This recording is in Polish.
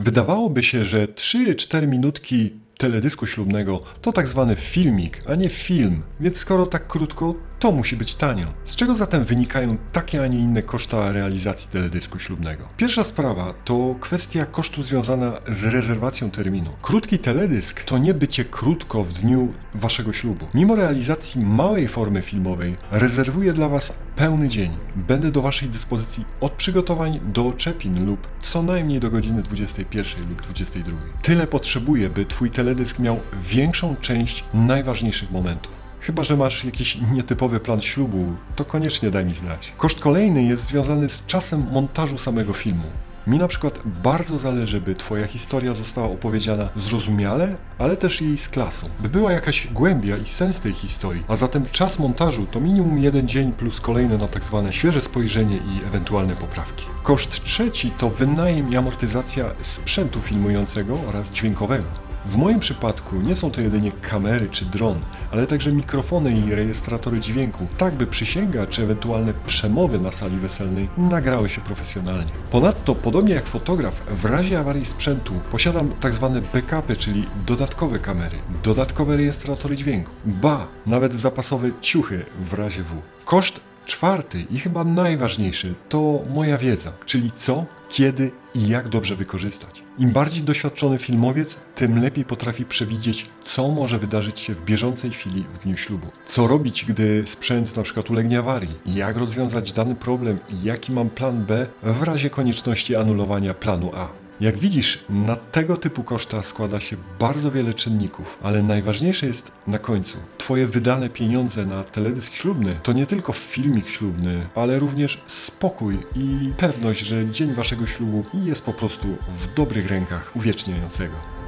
Wydawałoby się, że 3-4 minutki teledysku ślubnego to tak zwany filmik, a nie film, więc skoro tak krótko, to musi być tanio. Z czego zatem wynikają takie, a nie inne koszta realizacji teledysku ślubnego? Pierwsza sprawa to kwestia kosztu związana z rezerwacją terminu. Krótki teledysk to nie bycie krótko w dniu waszego ślubu. Mimo realizacji małej formy filmowej, rezerwuję dla was pełny dzień. Będę do waszej dyspozycji od przygotowań do oczepin lub co najmniej do godziny 21 lub 22. Tyle potrzebuję, by twój teledysk miał większą część najważniejszych momentów. Chyba, że masz jakiś nietypowy plan ślubu, to koniecznie daj mi znać. Koszt kolejny jest związany z czasem montażu samego filmu. Mi na przykład bardzo zależy, by Twoja historia została opowiedziana zrozumiale, ale też jej z klasą. By była jakaś głębia i sens tej historii, a zatem czas montażu to minimum jeden dzień plus kolejne na tak zwane świeże spojrzenie i ewentualne poprawki. Koszt trzeci to wynajem i amortyzacja sprzętu filmującego oraz dźwiękowego. W moim przypadku nie są to jedynie kamery czy dron, ale także mikrofony i rejestratory dźwięku, tak by przysięga czy ewentualne przemowy na sali weselnej nagrały się profesjonalnie. Ponadto, podobnie jak fotograf, w razie awarii sprzętu posiadam tak zwane backupy, czyli dodatkowe kamery, dodatkowe rejestratory dźwięku, ba, nawet zapasowe ciuchy w razie W. Koszt czwarty i chyba najważniejszy to moja wiedza, czyli co, kiedy i jak dobrze wykorzystać. Im bardziej doświadczony filmowiec, tym lepiej potrafi przewidzieć, co może wydarzyć się w bieżącej chwili w dniu ślubu. Co robić, gdy sprzęt na przykład ulegnie awarii, jak rozwiązać dany problem i jaki mam plan B w razie konieczności anulowania planu A. Jak widzisz, na tego typu koszta składa się bardzo wiele czynników, ale najważniejsze jest na końcu. Twoje wydane pieniądze na teledysk ślubny to nie tylko filmik ślubny, ale również spokój i pewność, że dzień waszego ślubu jest po prostu w dobrych rękach uwieczniającego.